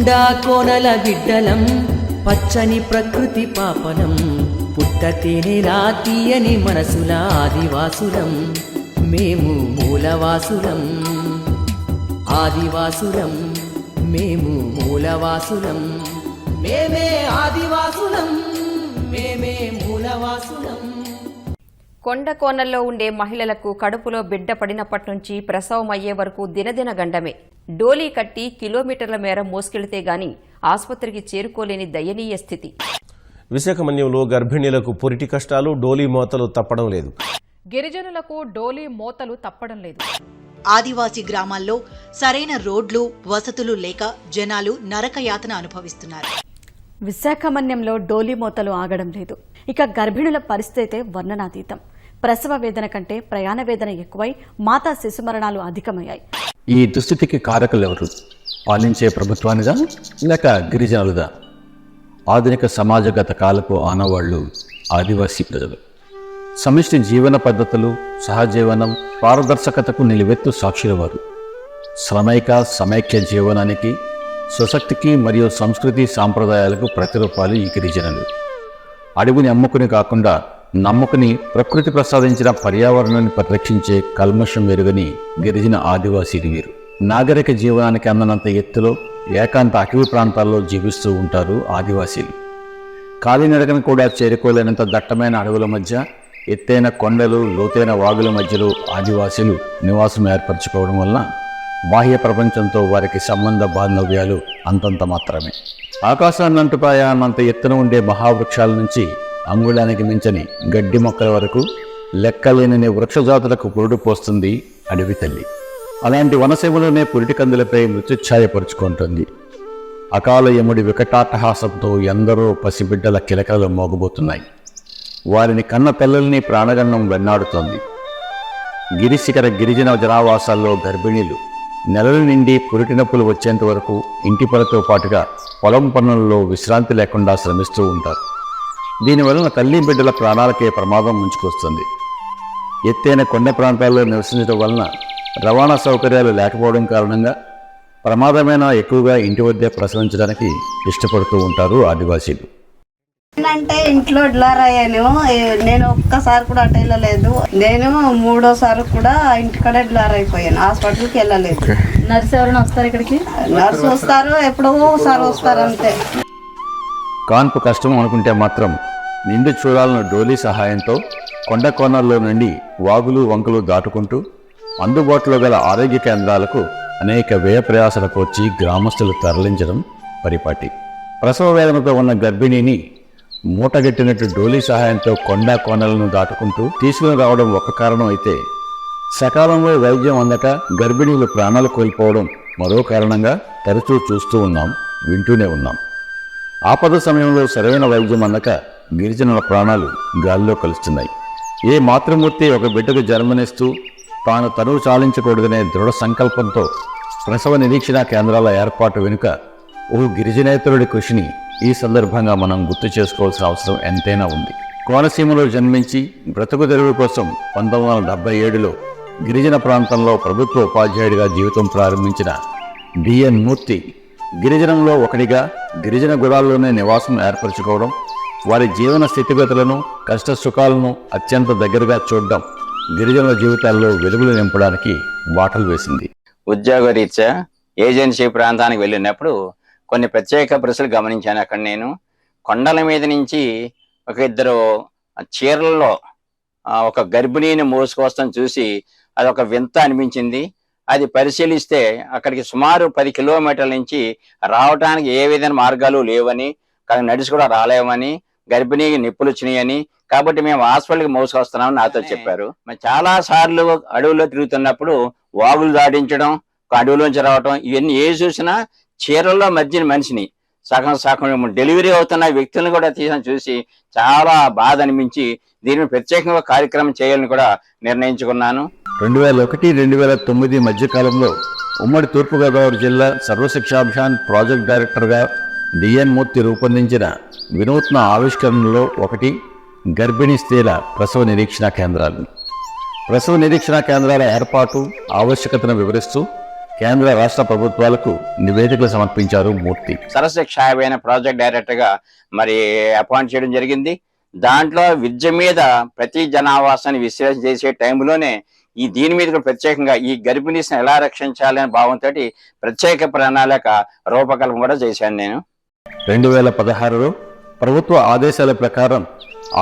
గుండా కోనల బిడ్డలం పచ్చని ప్రకృతి పాపనం పుట్ట రాతీయని తీయని మనసుల ఆదివాసులం. మేము మూలవాసులం ఆదివాసులం మేము మూలవాసులం. మేమే ఆదివాసులం మేమే మూలవాసులం. కొండ కోనల్లో ఉండే మహిళలకు కడుపులో బిడ్డ పడినప్పటి నుంచి ప్రసవం అయ్యే వరకు దినదిన గండమే. డోలీ కట్టి కిలోమీటర్ల మేర మోసుకెళితే గాని ఆసుపత్రికి చేరుకోలేని దయనీయ స్థితి. విశాఖమన్యంలో గర్భిణీలకు పొరిటి కష్టాలు డోలీ మోతలు తప్పడం లేదు. గిరిజనులకు డోలీ మోతలు తప్పడం లేదు. ఆదివాసీ గ్రామాల్లో సరైన రోడ్లు వసతులు లేక జనాలు నరకయాతన అనుభవిస్తున్నారు. విశాఖమన్యంలో డోలీ మోతలు ఆగడం లేదు. ఇక గర్భిణుల పరిస్థితి వర్ణనాతీతం. ప్రసవ వేదన కంటే ప్రయాణ వేదన ఎక్కువై మాతా శిశు మరణాలు అధికమయ్యాయి. ఈ దుస్థితికి కారకులు ఎవరు పాలించే ప్రభుత్వానిదా లేక గిరిజనులదా? ఆధునిక సమాజగత కాలపు ఆనవాళ్ళు ఆదివాసీ ప్రజలు. సమిష్టి జీవన పద్ధతులు సహజీవనం పారదర్శకతకు నిలువెత్తు సాక్షుల వారు శ్రమైక సమైక్య జీవనానికి స్వశక్తికి మరియు సంస్కృతి సాంప్రదాయాలకు ప్రతిరూపాలు ఈ గిరిజనులు. అడవిని అమ్ముకుని కాకుండా నమ్మకుని ప్రకృతి ప్రసాదించిన పర్యావరణాన్ని పరిరక్షించే కల్మషం వెరుగని గిరిజన ఆదివాసీలు వీరు. నాగరిక జీవనానికి అందనంత ఎత్తులో ఏకాంత అటవీ ప్రాంతాల్లో జీవిస్తూ ఉంటారు ఆదివాసీలు. కాలినడకను కూడా చేరుకోలేనంత దట్టమైన అడవుల మధ్య ఎత్తైన కొండలు లోతైన వాగుల మధ్యలో ఆదివాసీలు నివాసం ఏర్పరచుకోవడం వల్ల బాహ్య ప్రపంచంతో వారికి సంబంధ బాంధవ్యాలు అంతంత మాత్రమే. ఆకాశాన్నంటుపాయ అన్నంత ఎత్తున ఉండే మహావృక్షాల నుంచి అంగుళానికి మించని గడ్డి మొక్కల వరకు లెక్కలేనని వృక్షజాతులకు పురుడు పోస్తుంది అడవి తల్లి. అలాంటి వనసీమలోనే పురిటి కందులపై మృత్యుఛాయపరుచుకుంటుంది అకాల యముడి వికటాటహాసంతో ఎందరో పసిబిడ్డల కిలకలు మోగబోతున్నాయి. వారిని కన్న పిల్లల్ని ప్రాణగన్నం వెన్నాడుతోంది. గిరిశిఖర గిరిజన జనావాసాల్లో గర్భిణీలు నెలల నిండి పురిటి నొప్పులు వచ్చేంత వరకు ఇంటి పనితో పాటుగా పొలం పనులలో విశ్రాంతి లేకుండా శ్రమిస్తూ ఉంటారు. దీనివలన తల్లి బిడ్డల ప్రాణాలకే ప్రమాదం ముంచుకొస్తుంది. ఎత్తైన కొండ ప్రాంతాల్లో నివసించడం వలన రవాణా సౌకర్యాలు లేకపోవడం కారణంగా ప్రమాదమైన ఎక్కువగా ఇంటి వద్దే ప్రసవించడానికి ఇష్టపడుతూ ఉంటారు ఆదివాసీలు. అంటే ఇంట్లో డ్లార్ అయ్యాను ఏ- నేను ఒక్కసారి కూడా అటు వెళ్ళలేదు. నేను మూడోసారి కూడా ఇంటికడే డ్లార్ అయిపోయాను హాస్పిటల్కి వెళ్ళలేదు. నర్సు ఎవరైనా వస్తారు ఇక్కడికి? నర్సు వస్తారు ఎప్పుడో ఒకసారి వస్తారు అంతే కాన్పు కష్టం అనుకుంటే మాత్రం నిండు చూడాలను డోలీ సహాయంతో కొండ కోణాల్లో నుండి వాగులు వంకలు దాటుకుంటూ అందుబాటులో గల ఆరోగ్య కేంద్రాలకు అనేక వ్యయ ప్రయాసలకు వచ్చి గ్రామస్తులు తరలించడం పరిపాటి. ప్రసవ వేదనతో ఉన్న గర్భిణిని మూటగట్టినట్టు డోలీ సహాయంతో కొండ కోణలను దాటుకుంటూ తీసుకుని రావడం ఒక కారణం అయితే సకాలంలో వైద్యం అందక గర్భిణీలు ప్రాణాలు కోల్పోవడం మరో కారణంగా తరచూ చూస్తూ ఉన్నాం వింటూనే ఉన్నాం. ఆపద సమయంలో సరైన వైద్యం అందక గిరిజనుల ప్రాణాలు గాల్లో కలుస్తున్నాయి. ఏ మాతృమూర్తి ఒక బిడ్డకు జన్మనిస్తూ తాను తనువు చాలించకూడదనే దృఢ సంకల్పంతో ప్రసవ నిరీక్షణ కేంద్రాల ఏర్పాటు వెనుక ఓ గిరిజనేతరుడి కృషిని ఈ సందర్భంగా మనం గుర్తు చేసుకోవాల్సిన అవసరం ఎంతైనా ఉంది. కోనసీమలో జన్మించి బ్రతుకు తెరువు కోసం పంతొమ్మిది వందల డెబ్బై ఏడులో గిరిజన ప్రాంతంలో ప్రభుత్వ ఉపాధ్యాయుడిగా జీవితం ప్రారంభించిన డిఎన్ మూర్తి గిరిజనంలో ఒకటిగా గిరిజన గుడాల్లోనే నివాసం ఏర్పరచుకోవడం వారి జీవన స్థితిగతులను కష్ట సుఖాలను అత్యంత దగ్గరగా చూడడం గిరిజనుల జీవితాల్లో వెలుగులు నింపడానికి బాటలు వేసింది. ఉద్యోగరీత్యా ఏజెన్సీ ప్రాంతానికి వెళ్ళినప్పుడు కొన్ని ప్రత్యేక ప్రశ్నలు గమనించాను. అక్కడ నేను కొండల మీద నుంచి ఒక ఇద్దరు చీరల్లో ఒక గర్భిణీని మోసుకొస్తాం చూసి అది ఒక వింత అనిపించింది. అది పరిశీలిస్తే అక్కడికి సుమారు పది కిలోమీటర్ల నుంచి రావడానికి ఏ విధమైన మార్గాలు లేవని కానీ నడిచి కూడా రాలేమని గర్భిణీకి నిప్పులు వచ్చినాయని కాబట్టి మేము హాస్పిటల్కి మోసుకొస్తున్నామని నాతో చెప్పారు. మరి చాలా సార్లు అడవుల్లో తిరుగుతున్నప్పుడు వాగులు దాటించడం అడవిలోంచి రావటం ఇవన్నీ ఏ చూసినా చీరల్లో మధ్యన మనిషిని. సగం సగం డెలివరీ అవుతున్న వ్యక్తులను కూడా తీసిన చూసి చాలా బాధ అనిపించి దీని మీద ప్రత్యేకంగా కార్యక్రమం చేయాలని కూడా నిర్ణయించుకున్నాను. రెండు వేల ఒకటి రెండు వేల తొమ్మిది మధ్యకాలంలో ఉమ్మడి తూర్పుగోదావరి జిల్లా సర్వశిక్షాభియాన్ ప్రాజెక్ట్ డైరెక్టర్గా డిఎన్ మూర్తి రూపొందించిన వినూత్న ఆవిష్కరణలో ఒకటి గర్భిణీ స్త్రీల ప్రసవ నిరీక్షణ కేంద్రాలు. ప్రసవ నిరీక్షణ కేంద్రాల ఏర్పాటు ఆవశ్యకతను వివరిస్తూ కేంద్ర రాష్ట్ర ప్రభుత్వాలకు నివేదికలు సమర్పించారు మూర్తి. సరశిక్షాయమైన ప్రాజెక్ట్ డైరెక్టర్గా మరి అపాయింట్ చేయడం జరిగింది. దాంట్లో విద్య మీద ప్రతి జనావాసాన్ని విశ్లేషణ చేసే టైంలోనే ఈ దీని మీద ప్రత్యేకంగా ఈ గర్భిణీస్ని ఎలా రక్షించాలనే భావంతో ప్రత్యేక ప్రణాళిక రూపకల్పన కూడా చేశాను నేను. రెండు వేల పదహారులో ప్రభుత్వ ఆదేశాల ప్రకారం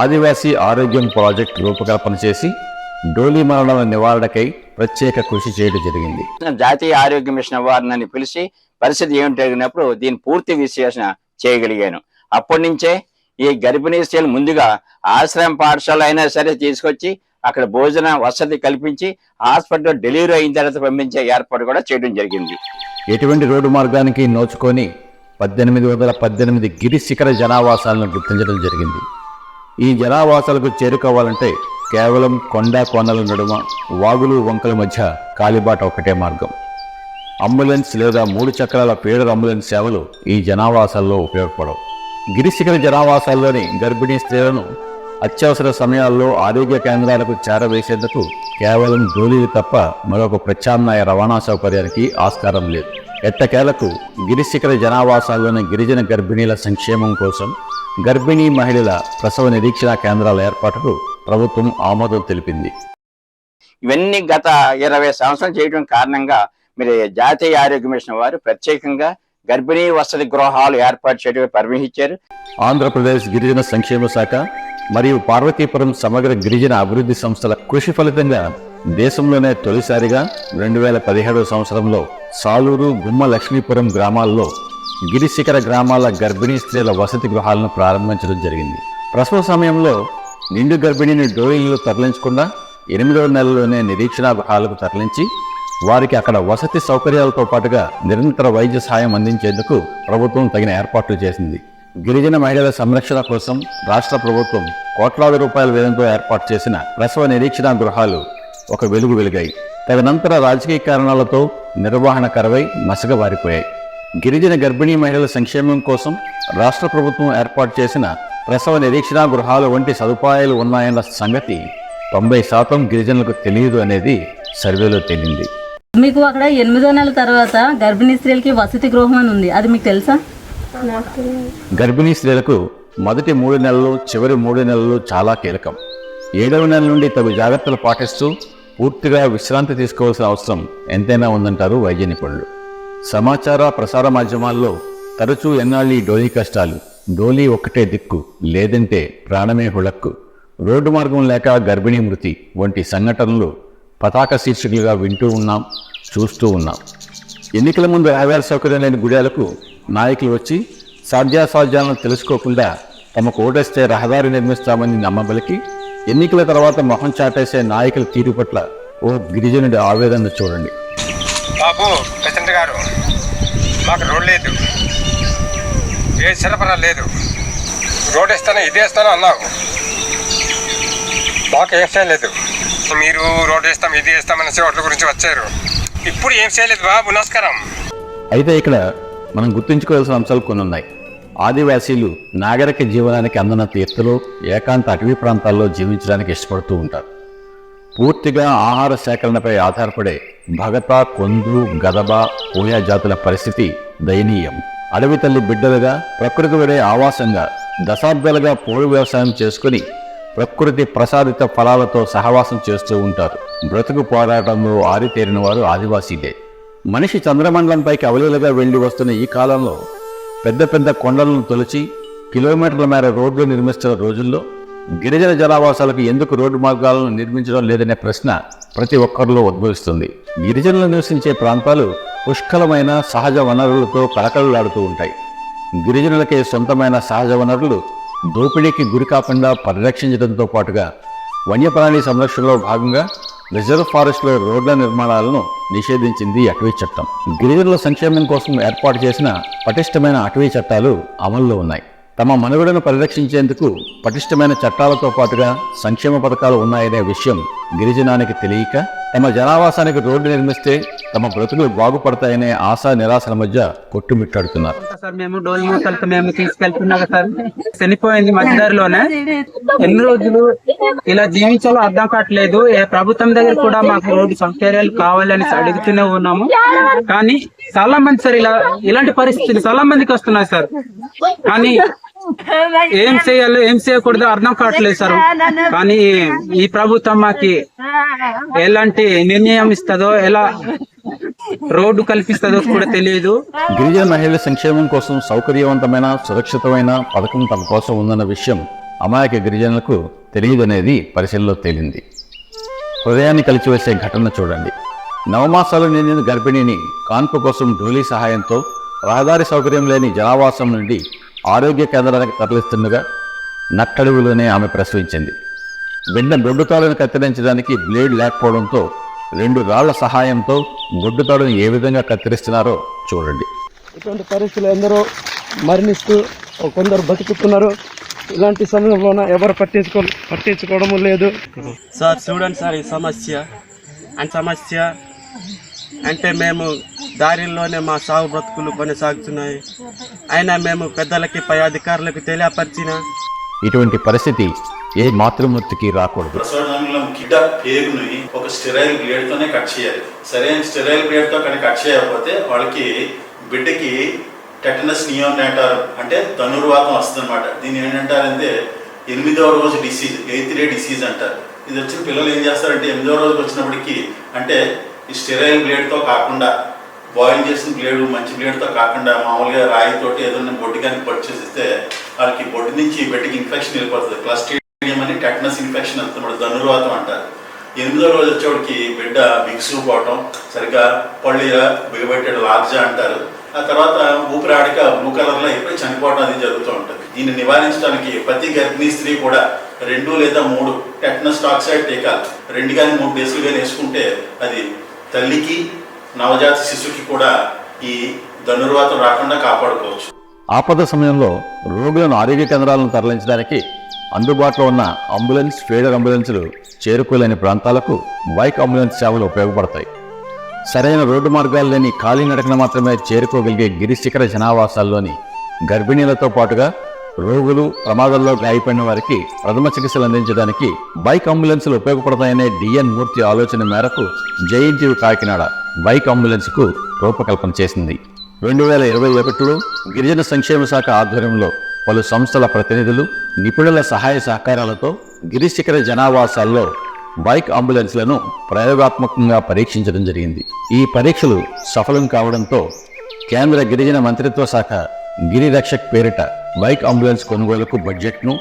ఆదివాసీ ఆరోగ్యం ప్రాజెక్ట్ రూపకల్పన చేసి డోలీ మరణాల నివారణకై ప్రత్యేక కృషి చేయడం జరిగింది. జాతీయ ఆరోగ్య మిషన్ వారిని పిలిచి పరిస్థితి ఏమిటి అడిగినప్పుడు దీని పూర్తి విశ్లేషణ చేయగలిగాను. అప్పటి నుంచే ఈ గర్భిణీ స్త్రీలు ముందుగా ఆశ్రయం పాఠశాల అయినా సరే తీసుకొచ్చి అక్కడ భోజన వసతి కల్పించి హాస్పిటల్ డెలివరీ అయిన తర్వాత పంపించే ఏర్పాటు కూడా చేయడం జరిగింది. ఎటువంటి రోడ్డు మార్గానికి నోచుకొని పద్దెనిమిది వందల పద్దెనిమిది గిరిశిఖర జనావాసాలను గుర్తించడం జరిగింది. ఈ జనావాసాలకు చేరుకోవాలంటే కేవలం కొండ కోనల నడుమ వాగులు వంకల మధ్య కాలిబాట ఒకటే మార్గం. అంబులెన్స్ లేదా మూడు చక్రాల పేడర్ అంబులెన్స్ సేవలు ఈ జనావాసాల్లో ఉపయోగపడవు. గిరిశిఖర జనావాసాల్లోని గర్భిణీ స్త్రీలను అత్యవసర సమయాల్లో ఆరోగ్య కేంద్రాలకు చేరవేసేందుకు కేవలం డోలీలు తప్ప మరొక ప్రత్యామ్నాయ రవాణా సౌకర్యానికి ఆస్కారం లేదు. ఎట్టకేలకు గిరిశిఖర జనావాసాల్లోని గిరిజన గర్భిణీల సంక్షేమం కోసం గర్భిణీ మహిళల ప్రసవ నిరీక్షణ కేంద్రాల ఏర్పాటుకు ప్రభుత్వం ఆమోదం తెలిపింది. ఇవన్నీ గత ఇరవై సంవత్సరాలు చేయడం కారణంగా మీరు జాతీయ ఆరోగ్య మిషన్ వారు ప్రత్యేకంగా గర్భిణీ వసతి గృహాలు ఏర్పాటు చేయడం పర్మిషన్ ఇచ్చారు. ఆంధ్రప్రదేశ్ గిరిజన సంక్షేమ శాఖ మరియు పార్వతీపురం సమగ్ర గిరిజన అభివృద్ధి సంస్థల కృషి ఫలితంగా దేశంలోనే తొలిసారిగా రెండు వేల పదిహేడవ సంవత్సరంలో సాలూరు గుమ్మ లక్ష్మీపురం గ్రామాల్లో గిరిశిఖర గ్రామాల గర్భిణీ స్త్రీల వసతి గృహాలను ప్రారంభించడం జరిగింది. ప్రసవ సమయంలో నిండు గర్భిణిని డోయిల్లో తరలించకుండా ఎనిమిదవ నెలలోనే నిరీక్షణ గృహాలకు తరలించి వారికి అక్కడ వసతి సౌకర్యాలతో పాటుగా నిరంతర వైద్య సహాయం అందించేందుకు ప్రభుత్వం తగిన ఏర్పాట్లు చేసింది. గిరిజన మహిళల సంరక్షణ కోసం రాష్ట్ర ప్రభుత్వం కోట్లాది రూపాయల వ్యయంతో ఏర్పాటు చేసిన ప్రసవ నిరీక్షణ గృహాలు ఒక వెలుగు వెలిగాయి. తదనంతర రాజకీయ కారణాలతో నిర్వహణ కరవై మసగబారిపోయాయి గిరిజన గర్భిణీ మహిళల సంక్షేమం కోసం రాష్ట్ర ప్రభుత్వం ఏర్పాటు చేసిన ప్రసవ నిరీక్షణ గృహాలు వంటి సదుపాయాలు ఉన్నాయన్న సంగతి తొంభై శాతం గిరిజనులకు తెలియదు అనేది సర్వేలో తేలింది. మీకు అక్కడ ఎనిమిదో నెల తర్వాత గర్భిణీ స్త్రీలకి వసతి గృహం అని ఉంది. అది మీకు తెలుసా? గర్భిణీ స్త్రీలకు మొదటి మూడు నెలలు చివరి మూడు నెలలు చాలా కీలకం. ఏడవ నెల నుండి తగు జాగ్రత్తలు పాటిస్తూ పూర్తిగా విశ్రాంతి తీసుకోవాల్సిన అవసరం ఎంతైనా ఉందంటారు వైద్య నిపుణులు. సమాచార ప్రసార మాధ్యమాల్లో తరచూ ఎన్నాళ్ళు ఈ డోలీ కష్టాలు? డోలీ ఒక్కటే దిక్కు లేదంటే ప్రాణమే హుళక్కు. రోడ్డు మార్గం లేక గర్భిణీ మృతి వంటి సంఘటనలు పతాక శీర్షికలుగా వింటూ ఉన్నాం చూస్తూ ఉన్నాం. ఎన్నికల ముందు రహదారి సౌకర్యం లేని గుడాలకు నాయకులు వచ్చి సాధ్యాసాధ్యాలను తెలుసుకోకుండా తమకు ఓటేస్తే రహదారి నిర్మిస్తామని నమ్మబలికి ఎన్నికల తర్వాత మొహం చాటేసే నాయకుల తీరు పట్ల ఓ గిరిజనుడి ఆవేదన చూడండి. బాబు ప్రెసిడెంట్ గారు మాకు రోడ్ లేదు. ఏ సరఫరా లేదు. రోడ్ ఇస్తాను ఇది ఇస్తాను అన్నావు. మాకు ఏం చేయలేదు మీరు రోడ్ వేస్తాం ఇది వేస్తామనేసి వాటి గురించి వచ్చారు. ఇప్పుడు ఏం చేయలేదు బాబు నమస్కారం. అయితే ఇక్కడ మనం గుర్తుంచుకోవాల్సిన అంశాలు కొన్ని ఉన్నాయి. ఆదివాసీలు నాగరిక జీవనానికి అందనంత ఎత్తులో ఏకాంత అటవీ ప్రాంతాల్లో జీవించడానికి ఇష్టపడుతూ ఉంటారు. పూర్తిగా ఆహార సేకరణపై ఆధారపడే భగత కొందు గదబ కోయా జాతుల పరిస్థితి దయనీయం. అడవి తల్లి బిడ్డలుగా ప్రకృతి వడే ఆవాసంగా దశాబ్దాలుగా పోడు వ్యవసాయం చేసుకుని ప్రకృతి ప్రసాదిత ఫలాలతో సహవాసం చేస్తూ ఉంటారు. బ్రతుకు పోరాటంలో ఆరితేరిన వారు ఆదివాసీలే. మనిషి చంద్రమండలంపైకి అవలీలుగా వెళ్ళి వస్తున్న ఈ కాలంలో పెద్ద పెద్ద కొండలను తొలిచి కిలోమీటర్ల మేర రోడ్లు నిర్మిస్తున్న రోజుల్లో గిరిజన జనావాసాలకు ఎందుకు రోడ్డు మార్గాలను నిర్మించడం లేదనే ప్రశ్న ప్రతి ఒక్కరిలో ఉద్భవిస్తుంది. గిరిజనులు నివసించే ప్రాంతాలు పుష్కలమైన సహజ వనరులతో కలకలలాడుతూ ఉంటాయి. గిరిజనులకే సొంతమైన సహజ వనరులు దోపిడీకి గురి కాకుండా పరిరక్షించడంతో పాటుగా వన్యప్రాణి సంరక్షణలో భాగంగా రిజర్వ్ ఫారెస్ట్లో రోడ్ల నిర్మాణాలను నిషేధించింది అటవీ చట్టం. గిరిజనుల సంక్షేమం కోసం ఏర్పాటు చేసిన పటిష్టమైన అటవీ చట్టాలు అమల్లో ఉన్నాయి. తమ మనుగడను పరిరక్షించేందుకు పటిష్టమైన చట్టాలతో పాటుగా సంక్షేమ పథకాలు ఉన్నాయనే విషయం గిరిజనానికి తెలియక తమ జనావాసానికి రోడ్డు నిర్మిస్తే తమ బ్రతుకులు బాగుపడతాయనే ఆశా నిరాశల మధ్య కొట్టుమిట్టాడుతున్నారు. సార్ మేము డోలి మేము తీసుకెళ్తున్నాం సార్. చనిపోయింది మధ్యదారిలోనే. ఎన్ని రోజులు ఇలా జీవించాలో అర్థం కావట్లేదు. ఏ ప్రభుత్వం దగ్గర కూడా మాకు రోడ్డు సౌకర్యాలు కావాలని అడుగుతూనే ఉన్నాము. కానీ చాలా మంది సార్ ఇలా ఇలాంటి పరిస్థితులు చాలా మందికి వస్తున్నాయి సార్. కానీ ఏం చేయాలో ఏం చేయకూడదో అర్థం కావట్లేదు సార్. కానీ ఈ ప్రభుత్వం మాకి ఎలాంటి నిర్ణయం ఇస్తుందో ఎలా రోడ్డు కల్పిస్తుందో కూడా తెలియదు. గిరిజన మహిళల సంక్షేమం కోసం సౌకర్యవంతమైన సురక్షితమైన పథకం తమ కోసం ఉందన్న విషయం అమాయక గిరిజనులకు తెలియదనేది పరిశీలనలో తేలింది. హృదయాన్ని కలిచివేసే ఘటన చూడండి. నవమాసాలు నిండిన గర్భిణిని కాన్పు కోసం ఢోలీ సహాయంతో రహదారి సౌకర్యం లేని జనావాసం నుండి ఆరోగ్య కేంద్రానికి తరలిస్తుండగా నట్టడుగులోనే ఆమె ప్రసవించింది. బిడ్డ బొడ్డుతాడును కత్తిరించడానికి బ్లేడ్ లేకపోవడంతో రెండు రాళ్ళ సహాయంతో బొడ్డుతాడును ఏ విధంగా కత్తిరిస్తున్నారో చూడండి. ఇటువంటి పరిస్థితులు ఎందరో మరణిస్తూ కొందరు బతుకుతున్నారు. ఇలాంటి సమయంలోన ఎవరు పట్టించుకో పట్టించుకోవడం లేదు. సార్ చూడండి సార్ ఈ సమస్య. అండ్ సమస్య అంటే మేము దారిలోనే మా సాగు బ్రతుకులు కొనసాగుతున్నాయి. అయినా మేము పెద్దలకి పై అధికారులకు తెలియపరిచిన ఇటువంటి పరిస్థితి ఏ మాతృమూర్తికి రాకూడదు. ప్రసవడంలో గిడ్డ పేగుని ఒక స్టెరైల్ బ్లేడ్ తోనే కట్ చేయాలి. సరైన స్టెరైల్ బ్లేడ్తో కానీ కట్ చేయకపోతే వాళ్ళకి బిడ్డకి టెటనస్ నియోనేటార్ అంటే ధనుర్వాతం వస్తుంది అనమాట దీన్ని ఏంటంటారంటే ఎనిమిదవ రోజు డిసీజ్ ఎయిత్ డే డిసీజ్ అంటారు. ఇది వచ్చిన పిల్లలు ఏం చేస్తారంటే ఎనిమిదవ రోజుకి వచ్చినప్పటికి అంటే ఈ స్టెరైల్ బ్లేడ్తో కాకుండా బాయిల్ చేసిన బ్లేడు మంచి బ్లేడ్తో కాకుండా మామూలుగా రాయితోటి ఏదైనా బొడ్డు కానీ పర్చేసిస్తే వాళ్ళకి బొడ్డు నుంచి బిడ్డకి ఇన్ఫెక్షన్ వెళ్ళిపోతుంది క్లస్టేడియం అని టెటనస్ ఇన్ఫెక్షన్ అంటున్నాడు ధనుర్వాతం అంటారు. ఎనిమిదో రోజు వచ్చేవాడికి బిడ్డ బిగుసుకుపోవటం సరిగ్గా పళ్ళు ఇలా బిగబెట్టాడు లార్జా అంటారు. ఆ తర్వాత ఊపిరాడిక బ్లూ కలర్లో అయిపోయి చనిపోవడం అది జరుగుతూ ఉంటుంది. దీన్ని నివారించడానికి ప్రతి గర్భిణీ స్త్రీ కూడా రెండు లేదా మూడు టెట్నస్ టాక్సైడ్ టీకాలు రెండు కానీ మూడు డేసులు కానీ వేసుకుంటే అది తల్లికి నవజాత శిశువుకి కూడా ఈ ధనుర్వాతం రాకుండా కాపాడుకోవచ్చు. ఆపద సమయంలో రోగులను ఆరోగ్య కేంద్రాలను తరలించడానికి అందుబాటులో ఉన్న అంబులెన్స్ ఫీడర్ అంబులెన్సులు చేరుకోలేని ప్రాంతాలకు బైక్ అంబులెన్స్ సేవలు ఉపయోగపడతాయి. సరైన రోడ్డు మార్గాలు లేని ఖాళీ నడకన మాత్రమే చేరుకోగలిగే గిరిశిఖర జనావాసాల్లోని గర్భిణీలతో పాటుగా రోగులు ప్రమాదంలో గాయపడిన వారికి ప్రథమ చికిత్సలు అందించడానికి బైక్ అంబులెన్సులు ఉపయోగపడతాయనే డిఎన్ మూర్తి ఆలోచన మేరకు జేఎన్టీయు కాకినాడ బైక్ అంబులెన్స్కు రూపకల్పన చేసింది. రెండు వేల ఇరవై ఒకటిలో గిరిజన సంక్షేమ శాఖ ఆధ్వర్యంలో పలు సంస్థల ప్రతినిధులు నిపుణుల సహాయ సహకారాలతో గిరిశిఖర జనావాసాల్లో బైక్ అంబులెన్స్లను ప్రయోగాత్మకంగా పరీక్షించడం జరిగింది. ఈ పరీక్షలు సఫలం కావడంతో కేంద్ర గిరిజన మంత్రిత్వ శాఖ గిరిరక్షక్ పేరిట బైక్ అంబులెన్స్ కొనుగోలుకు బడ్జెట్ను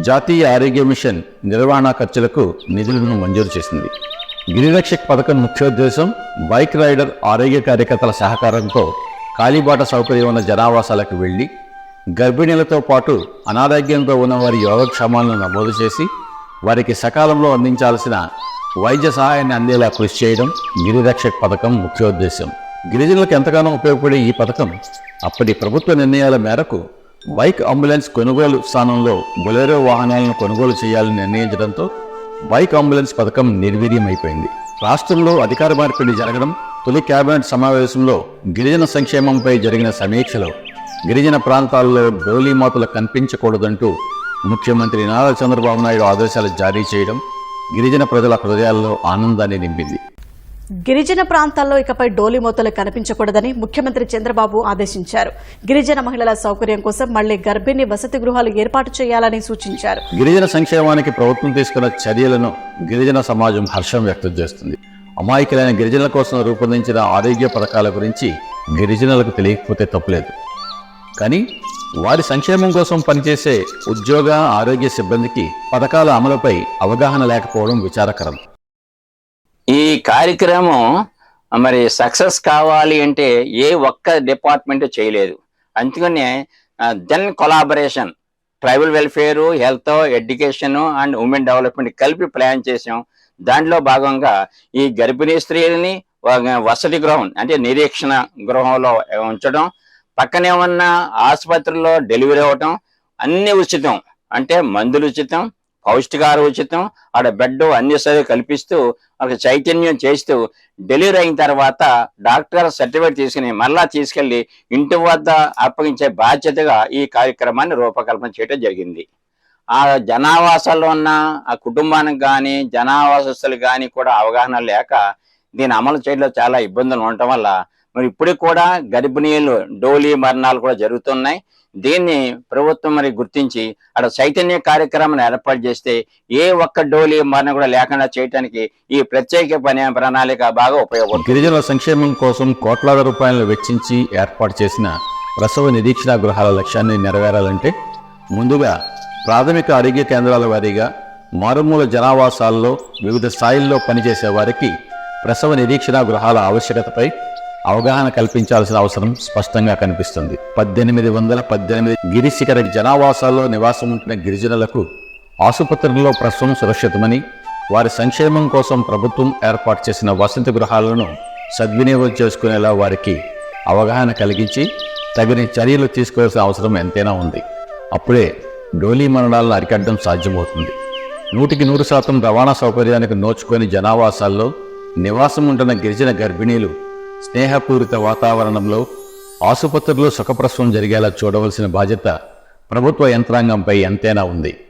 జాతీయ ఆరోగ్య మిషన్ నిర్వహణ ఖర్చులకు నిధులను మంజూరు చేసింది. గిరిరక్షక్ పథకం ముఖ్యోద్దేశం బైక్ రైడర్ ఆరోగ్య కార్యకర్తల సహకారంతో కాలిబాట సౌకర్యం ఉన్న జనావాసాలకు వెళ్ళి గర్భిణీలతో పాటు అనారోగ్యంతో ఉన్న వారి యోగక్షేమాలను నమోదు చేసి వారికి సకాలంలో అందించాల్సిన వైద్య సహాయాన్ని అందేలా కృషి చేయడం గిరిరక్షక్ పథకం ముఖ్యోద్దేశం. గిరిజనులకు ఎంతగానో ఉపయోగపడే ఈ పథకం అప్పటి ప్రభుత్వ నిర్ణయాల మేరకు బైక్ అంబులెన్స్ కొనుగోలు స్థానంలో బొలెరో వాహనాలను కొనుగోలు చేయాలని నిర్ణయించడంతో బైక్ అంబులెన్స్ పథకం నిర్వీర్యమైపోయింది. రాష్ట్రంలో అధికార మార్పిడి జరగడం తొలి కేబినెట్ సమావేశంలో గిరిజన సంక్షేమంపై జరిగిన సమీక్షలో గిరిజన ప్రాంతాల్లో డోలీమాతలు కనిపించకూడదంటూ ముఖ్యమంత్రి నారా చంద్రబాబు నాయుడు ఆదేశాలు జారీ చేయడం గిరిజన ప్రజల హృదయాల్లో ఆనందాన్ని నింపింది. గిరిజన ప్రాంతాల్లో ఇకపై డోలి మూతలు కనిపించకూడదని ముఖ్యమంత్రి చంద్రబాబు ఆదేశించారు. గిరిజన మహిళల సౌకర్యం కోసం మళ్ళీ గర్భిణి వసతి గృహాలు ఏర్పాటు చేయాలని సూచించారు. గిరిజన సంక్షేమానికి ప్రభుత్వం తీసుకున్న చర్యలను గిరిజన సమాజం హర్షం వ్యక్తం చేస్తుంది. అమాయకులైన గిరిజనుల కోసం రూపొందించిన ఆరోగ్య పథకాల గురించి గిరిజనులకు తెలియకపోతే తప్పులేదు. కానీ వారి సంక్షేమం కోసం పనిచేసే ఉద్యోగ ఆరోగ్య సిబ్బందికి పథకాల అమలుపై అవగాహన లేకపోవడం విచారకరం. ఈ కార్యక్రమం మరి సక్సెస్ కావాలి అంటే ఏ ఒక్క డిపార్ట్మెంట్ చేయలేదు. అందుకనే then collaboration tribal welfare health education and women development కలిపి ప్లాన్ చేసాం దాంట్లో భాగంగా ఈ గర్భిణీ స్త్రీలని ఒక వసతి గృహం అంటే నిరీక్షణ గృహంలో ఉంచడం పక్కనే ఉన్న ఆసుపత్రిలో డెలివరీ అవ్వటం అన్ని ఉచితం అంటే మందులు ఉచితం పౌష్టికార ఉచితం ఆడ బెడ్ అన్ని సరే కల్పిస్తూ మనకు చైతన్యం చేస్తూ డెలివరీ అయిన తర్వాత డాక్టర్ సర్టిఫికేట్ తీసుకుని మళ్ళా తీసుకెళ్ళి ఇంటి వద్ద అప్పగించే బాధ్యతగా ఈ కార్యక్రమాన్ని రూపకల్పన చేయడం జరిగింది. ఆ జనావాసాల్లో ఉన్న ఆ కుటుంబానికి కానీ జనావాసస్తులు కానీ కూడా అవగాహన లేక దీన్ని అమలు చేయడంలో చాలా ఇబ్బందులు ఉండటం వల్ల మరి ఇప్పటికి కూడా గర్భిణీలు డోలీ మరణాలు కూడా జరుగుతున్నాయి. దీన్ని ప్రభుత్వం మరి గుర్తించి అక్కడ చైతన్య కార్యక్రమాన్ని ఏర్పాటు చేస్తే ఏ ఒక్క డోలి మరణ కూడా లేకుండా చేయడానికి ఈ ప్రత్యేక పని ప్రణాళిక బాగా ఉపయోగపడుతుంది. గిరిజనుల సంక్షేమం కోసం కోట్లాది రూపాయలను వెచ్చించి ఏర్పాటు చేసిన ప్రసవ నిరీక్షణ గృహాల లక్ష్యాన్ని నెరవేరాలంటే ముందుగా ప్రాథమిక ఆరోగ్య కేంద్రాల వారీగా మారుమూల జనావాసాల్లో వివిధ స్థాయిల్లో పనిచేసే వారికి ప్రసవ నిరీక్షణ గృహాల ఆవశ్యకతపై అవగాహన కల్పించాల్సిన అవసరం స్పష్టంగా కనిపిస్తుంది. పద్దెనిమిది వందల పద్దెనిమిది గిరిశిఖర జనావాసాల్లో నివాసం ఉంటున్న గిరిజనులకు ఆసుపత్రుల్లో ప్రసవం సురక్షితమని వారి సంక్షేమం కోసం ప్రభుత్వం ఏర్పాటు చేసిన వసతి గృహాలను సద్వినియోగం చేసుకునేలా వారికి అవగాహన కలిగించి తగిన చర్యలు తీసుకోవాల్సిన అవసరం ఎంతైనా ఉంది. అప్పుడే డోలీ మరణాలను అరికట్టడం సాధ్యమవుతుంది. నూటికి నూరు శాతం రవాణా సౌకర్యానికి నోచుకొని జనావాసాల్లో నివాసం ఉంటున్న గిరిజన గర్భిణీలు స్నేహపూరిత వాతావరణంలో ఆసుపత్రిలో సుఖప్రసవం జరిగేలా చూడవలసిన బాధ్యత ప్రభుత్వ యంత్రాంగంపై ఎంతైనా ఉంది.